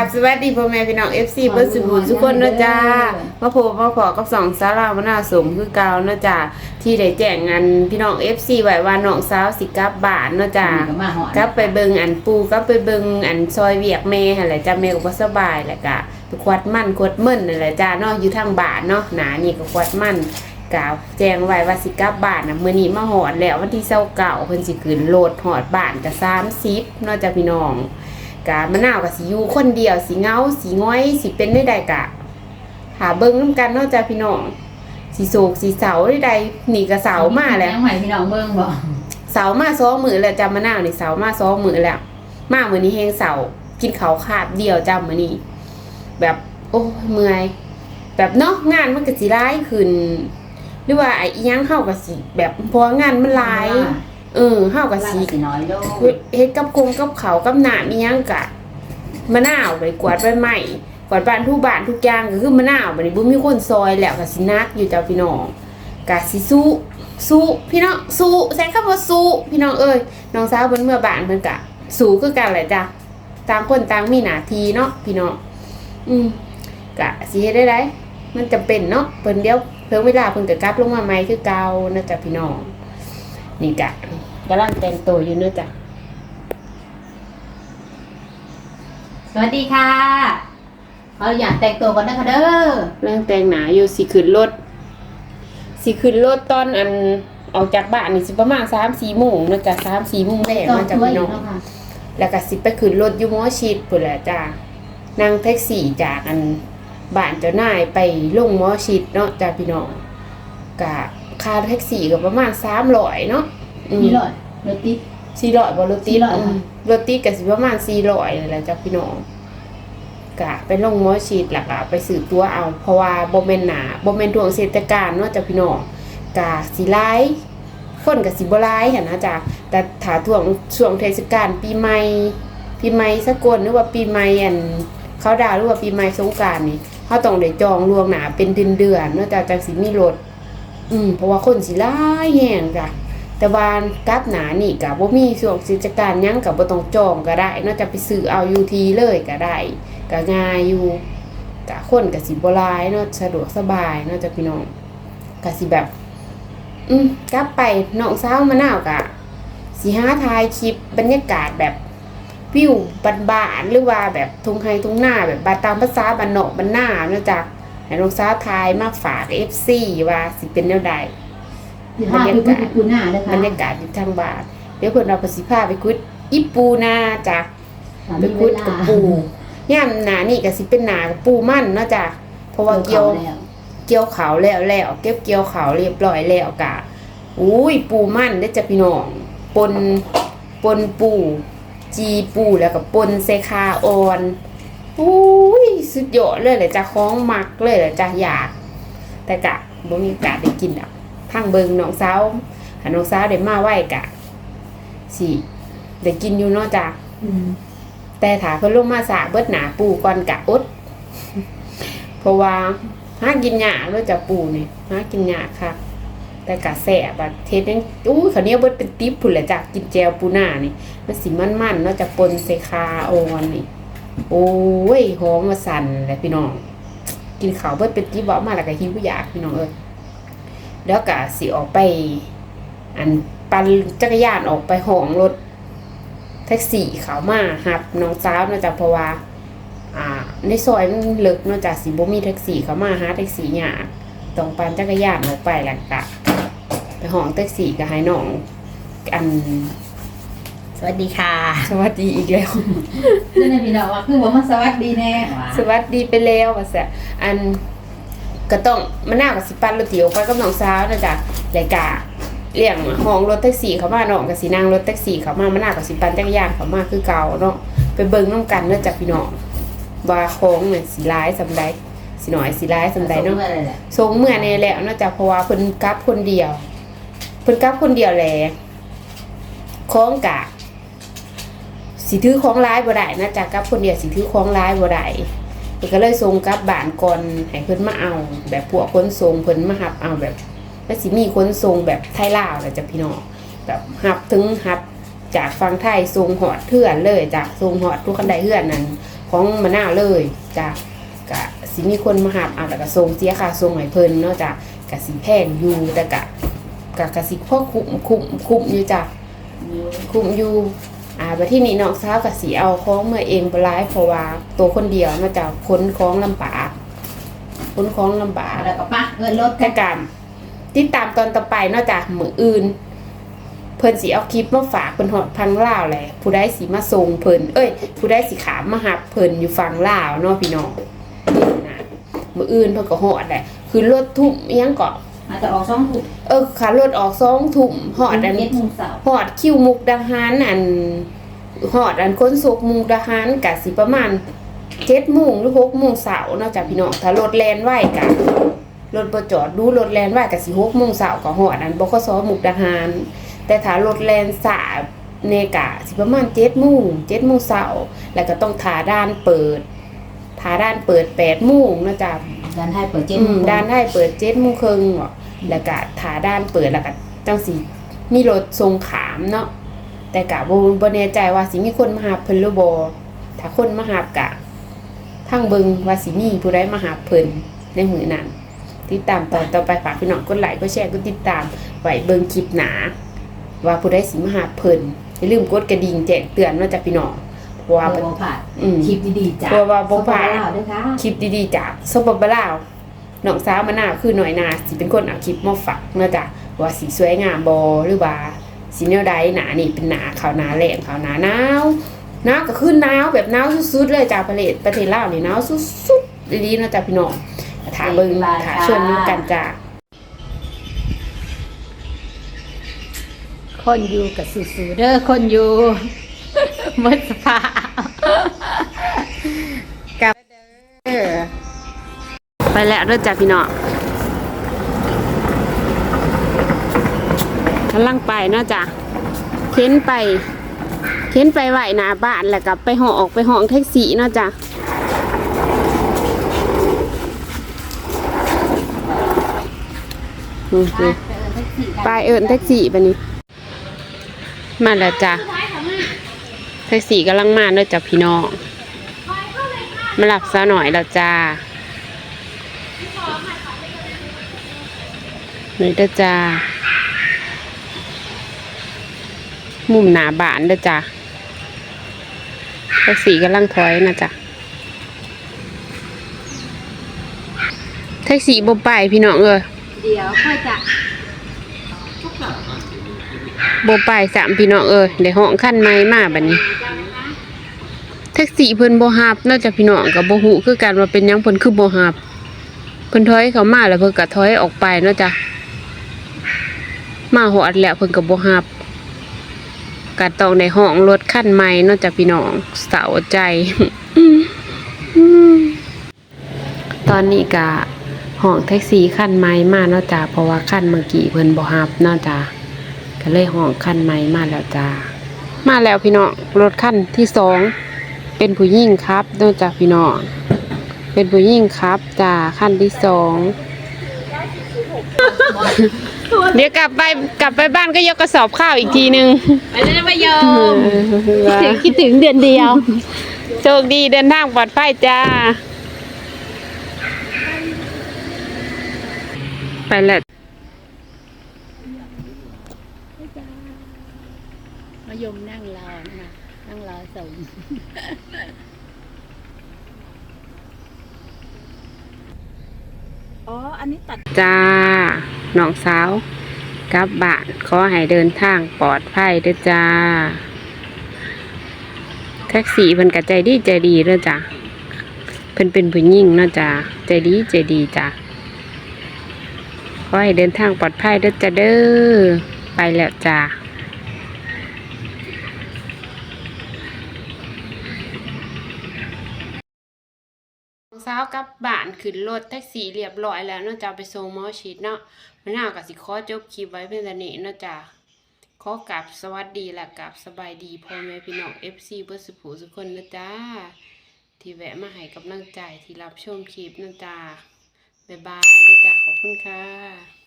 ราบสวัสดีพ่อแม่พี่น้อง FC เบิร์ดสุบุญทุกคนเนาะจ้ามาพบมาขอกับสองสาวลาวมนาสมคือเก่าเนาะจ้าที่ได้แจ้งงานพี่น้อง FC ไว้ว่าน้องสาวสิกลับบ้านเนาะจ้าก็มาหอด กลับไปเบิงอันปูกลับไปเบิงอันซอยเวียกแม่หั่นแหละจ้าแม่ก็บ่สบายแหละกะไปควัดมันควัดมึนนั่นแหละจ้าเนาะอยู่ทางบ้านเนาะหนานี่ก็ควัดมันกะแจ้งไว้ว่าสิกลับบ้านน่ะมื้อนี้มาหอดแล้ววันที่29เพิ่นสิขึ้นโลดหอดบ้านก็30เนาะจ้าพี่น้อง กะมะนาวกับสีอยู่คนเดียวสีเงาสีง้อยสีเป็นได้ใดกะหาเบิ้งน้ำกันเนอกจากพี่น้องสีโศกสีเสาได้ใดหนีกับเสามาแล้วยังใหม่พี่น้องเบิ่งบ่เสามาซ้อมือแล้วจำมะนาวนี่เสามาซ้อมือแล้วมามือนี้เฮงเสากินเขาวขาดเดียวจำมือนี้แบบโอ้ยเมื่อยแบบเนาะงานมันก็สิร้ายขึ้นหรือว่าไอ้อิหยังเข้ากับสิแบบเพองานมันร้าย เออเข้ากับลาสิน้อยโลเฮ็ดกับกงกับเขากับหนามีหยังกะมะนาวไปกวาดใบไม้กวาดบ้านทุกบ้านทุกอย่างก็คือมะนาวบัดนี้บ่มีคนซอยแล้วก็สินักอยู่เจ้าพี่น้องกะสิสู้สู้พี่น้องสู้ใช้คำว่าสู้พี่น้องเอ้ยน้องสาวเพิ่นเมื่อบ้านเพิ่นกะสู้คือกันแหละจ้ะต่างคนต่างมีหน้าที่เนาะพี่น้องอืมกะสิเฮ็ดได้ไดมันจำเป็นเนาะเพิ่นเดี๋ยวเพิ่นเวลาเพิ่นก็กลับลงมาใหม่คือเก่านะจ๊ะพี่น้องนี่กะ กำลังแต่งตัวอยู่เนาะจ้ะสวัสดีค่ะเขาอยากแต่งตัวก่อนนะคะเด้อเรื่องแต่งหนาอยู่สิขึ้นรถสิขึ้นรถตอนอันออกจากบ้านนี่สิประมาณสามสี่โมงเนาะจ้ะสามสี่โมงแรกต้องมาจากช่วยพี่อน้ยู่องเนาะค่ะแล้วก็สิไปขึ้นรถอยูหมอชิดพุ่นแหละจ้ะนั่งแท็กซี่จากอันบ้านเจ้านายไปลงหมอชิดเนาะจ้ะพี่น้องกะค่าแท็กซี่ก็ประมาณสามร้อยเนาะ อืมมีหลอดรถติด สี่ร้อยบ่รถติด400 อืมรถติดก็สิประมาณสี่ร้อยเลยแหละจ้ะพี่น้องกะไปลงหมอฉีดหลักๆไปสืบตัวเอา เพราะว่าบ่แม่นหนาบ่แม่นช่วงเทศกาลเนาะจ้ะพี่น้องกะสิหลายคนก็สิบ่หลายหันนะจ้ะแต่ถ้าช่วงช่วงเทศกาลปีใหม่ปีใหม่สกลหรือว่าปีใหม่อันเขาดาวน์หรือว่าปีใหม่สงกรานต์นี่เฮาต้องได้จองล่วงหน้าเป็นเดือนๆเนาะจ้ะจังสิมีรถ อืมเพราะว่าคนสิหลายแฮงจ้ะ แต่ว่ากลับหนานี่กับบ่มีช่วงกิจการยังกับบ่ต้องจองก็ได้นอกจากไปซื้อเอาอยู่ทีเลยก็ได้ก็ง่ายอยู่กะคนก็สิบ่ลายเนาะสะดวกสบายเนาะจ้ะพี่น้องก็สิแบบ อืมกลับไปน้องสาวมะนาวกะสิหาถ่ายคลิปบรรยากาศแบบวิวบ้านหรือว่าแบบทุ่งไฮทุ่งหน้าแบบบาตามภาษาบ้านนอกบ้านหน้าเนาะจ้ะให้น้องสาวถ่ายมาฝาก FC ว่าสิเป็นแนวใด อยู่ห้าคือคุณคุณหน้าเด้อบค่ะรรยากาศอยู่ทางบ้านเดี๋ยวเพิ่นเอาประสิพาไปกุดอีปูนาจ้ะไปมีกุดเวลากับปูย่ามหนานี่ก็สิเป็นหนากับปูมั่นเนาะจ้ะเพราะว่าเกี่ยวแล้วเกี่ยวเขาวแล้วแล้วเก็บเกี่ยวเขาวเรียบร้อยแล้วกะอุ้ยปูมั่นได้อจ้ะพี่น้องปนปนปูจีปูแล้วก็ปนเซคาออนอุ้ยสุดยอดเลยแหละจ้ะคล้องมักเลยแหละจ้ะอยาก แต่กะบ่มีโอกาสได้กินอะ ทางเบิงน้องสาวหาน้องสาวได้มาไหวกะสิได้กินอยู่เนาะจ้ะอืมแต่ถ้าเพิ่นลงมาสาเบิดหนาปูก่อนกะอดเพราะว่าหากินหญ้าแล้วจะปูนี่หากินหญ้าค่ะ แต่กะแสบอะเทศยังอู้ยเขาวเหนี้ยวเบิดเป็นติ๊บพุ่นแหละจ้ะกินแจวปูหน้านี่มันสิมันๆเนาะจะปนใส่คาโออนนี่ โอ้ยหอมมาสั่นแหละพี่น้องกินข้าวเบิดเป็นติ๊บบอกมาแล้วก็หิวอยากพี่น้องเอ้ย แล้วก็สิออกไป อันปั่นจักรยานออกไปห้องรถแท็กซี่เขามาหับน้องสาวเนาะจ้ะเพราะว่าอ่า ในซอยมันเลิกเนาะจ้ะสิบ่มีแท็กซี่เขามาหาแท็กซี่ยากต้องปั่นจักรยานออกไปแล้วก็ไปห้องแท็กซี่ก็ให้น้องอันสวัสดีค่ะ สวัสดีอีกแล้วนี่นะพี่น้องว่าคือว่ามาสวัสดีแน่ว่ะสวัสดีไปแล้วว่าซะอัน ก็ต้องมะนาวกับสิปันรถเตี๋ยวไปกับน้องสาวนะจ๊ะแล้วก็เลี้ยงห้องรถแท็กซี่เขามาน้องกับสินั่งรถแท็กซี่เขามามะนาวกับสิปันจักรยานเขามาคือเก่าเนาะไปเบิ่งน้ำกันเนาะจ้ะพี่น้องว่าโค้งเนี่ยสิร้ายสำใดสิหน่อยสิร้ายสำใดเนาะส่งมาเลยแหละทรงเมื่อในแหล้วเนาะจ้ะเพราะว่าเพิ่นกลับคนเดียวเพิ่นกลับคนเดียวแหละของกะสิถือของร้ายบ่ได้นะจ้ะกลับคนเดียวสิถือของร้ายบ่ได้ เพิ่นก็เลยส่งกลับบ้านก่อนให้เพิ่นมาเอา แบบพวกขนส่งเพิ่นมาหับเอาแบบแล้วสิมีขนส่งแบบไทยลาวแหละจ้ะพี่น้องแบบหับถึงหับจากฝั่งไทยส่งหอดเทื่อนเลยจากส่งหอดทุกคันใดเทื่อนนั้นของมะนาวเลยจ้ะกะสิมีคนมาหับเอาแล้วก็ส่งเสียค่าส่งให้เพิ่นเนาะจ้ะกะสิแพงอยู่แต่กะกะกะสิพอคุ้มคุ้มคุ้มอยู่จ้ะคุมอยู่ อ่าบัดที่นี่น้องสาวกับสีเอาของเมื่อเองบหลายเพราะว่าตัวคนเดียวมาจากค้นของลำบากค้นของลำบากแล้วก็ปะเงินรถถ้าการมติดตามตอนต่อไปนอกจากมืออื่น เพิ่นสิเอาคลิปมาฝากเพิ่นฮอดพังล่าวแหละผู้ใดสิมาส่งเพิ่นเอ้ย ผู้ใดสิขามมาหับเพิ่นอยู่ฝั่งล่าวเนาะพี่น้องมืออื่นเพิ่นก็ฮอดแหละคือรถทุ่มยังเก็ อาจจะออกช่องถูกเออขารถออกสองทุ่มฮอดอันเจ็ดโมงเสาร์หอดคิวมุกดาหารอันหอดอันค้นสุกมุกดาหารกะสิประมาณเจ็ดโมงหรือหกโมงเสาร์เนอกจากพี่น้องถ้ารถแลนไหวกะรถประจอดดูรถแลนไหวกะสิหกโมงเสาร์ก็หอดอันบกสมุกดาหาร แต่ถ้ารถแลนสายเนกะสิประมาณเจ็ดโมงเจ็ดโมงเสาร์แล้วก็ต้องทาด้านเปิดทาด้านเปิดแปดโมงเนาะจ๊ะด้านไทยเปิดเจ็ดอืโมมงด้านให้เปิดเจ็ดโมงครึ่งเหรอ แล้วก็ถาด้านเปิดแล้วก็จังสีมีรถทรงขามเนาะแต่กะบ่บ่แน่ใจว่าสิมีคนมาหาเพิ่นหรือบ่ถ้าคนมาหากะทางเบิงว่าสิมีผู้ใดมาหาเพิ่นในมื้อนั้นติดตามตอนต่อไปฝากพี่น้องกดไลค์กดแชร์กดติดตามไว้เบิ่งคลิปหนาว่าผู้ใดสิมาหาเพิ่นอย่าลืมกดกระดิ่งแจ้งเตือนเนาะจากพี่น้องเพราะว่าว่าบ่ผ่านอืมคลิปดีๆจ้ะเพราะว่าบ่ผ่านสปอร์ตลาวด้วยค่ะคลิปดีๆจากสปปลาว น้องสาวมะนาวคือหน่อยนาสิเป็นคนเอาคลิปมาฝากเนาะจ้ะว่าสีสวยงามบอหรือว่าสีแนวใดหนานี่เป็นหนาขาวหนาแหลงขาวหนาหนาวหนาวก็คือหนาวแบบหนาวสุดๆเลยจ้าประเทศประเทศลาวนี่หนาวสุดๆดีๆเนะจ้ะพี่น้องถามเบิ่งถามชวนน้กันจ้าคนอยู่กับสู้ๆเด้อคนอยู่มดสภาพ ไปแล้วเด้อจ้ะพี่น้องกำลังไปเนาะจ้ะเข็นไปเข็นไปไหวหนาบ้านแล้วก็ไปห้อออกไปห้องแท็กซี่เนาะจ้ะนี่คือไปเอิญแท็กซี่ไปนี่มาแล้วจ้ะแท็กซี่กำลังมาเนาะจ้ะพี่น้องมาหลับซะหน่อยแล้วจ้า นี่เด้อจ้า มุมหนาบานเด้อจ้าแท็กซี่กำลังถอยนะจ้ะแท็กซี่บ่ไปพี่น้องเอ้ยเดี๋ยวค่อยจะบ่ไปสามพี่น้องเอ้ยได้ห้องขั้นไม้มาบัดนี้ แท็กซี่เพิ่นบ่ฮับนอกจากพี่น้องก็บ่ฮู้คือกันว่าเป็นหยังเพิ่นคือบ่ฮับเพิ่นถอยเข้ามาแล้วเพิ่นก็ถอยออกไปเนาะจ้ะ มาฮอดแล้วเพิ่นก็บ่ฮับก็ต้องได้ห้องรถคันใหม่เนาะจ้ะพี่น้องเศร้าใจ ตอนนี้ก็ห้องแท็กซี่คันใหม่มาเนาะจ้ะเพราะว่าคันเมื่อกี้เพิ่นบ่ฮับเนาะจ้ะก็เลยห้องคันใหม่มาแล้วจ้ามาแล้วพี่น้องรถคันที่สองเป็นผู้หญิงครับเนื่องจากพี่น้องเป็นผู้หญิงครับจ้าขั้นที่สอง เดี๋ยวกลับไปกลับไปบ้านก็ยกกระสอบข้าวอีกทีนึงไปเลยนะมายอเอมอคิดถึงเดือนเดียว โชคดีเดินทางปลอดภัยจ้า ไปแล้วมายมนั่งรอนะนั่งรอส่งอ๋อ อันนี้ตัดจ้า น้องสาวกลับบ้านขอให้เดินทางปลอดภัยเด้อจ้า แท็กซี่เพิ่นก็ใจดีใจดีเด้อจ้าเพิ่นเป็นผู้หญิงเนาะจ้าใจดีใจดีจ้าขอให้เดินทางปลอดภัยเด้อจ้าเด้อไปแล้วจ้าสาวกลับบ้าน ขึ้นรถแท็กซี่เรียบร้อยแล้วเนาะจ้าไปส่งหมอฉีดเนาะมันน่าก็สิขอจบคลิปไว้เพียงแต่นี้เนาะจ้าขอกลับสวัสดีและกลับสบายดีพ่อแม่พี่น้อง FC เพื่อสุผูสุคนนะจ้าที่แวะมาให้กำลังใจที่รับชมคลิปนะจ้าบ๊ายบายด้วยจ้าขอบคุณค่ะ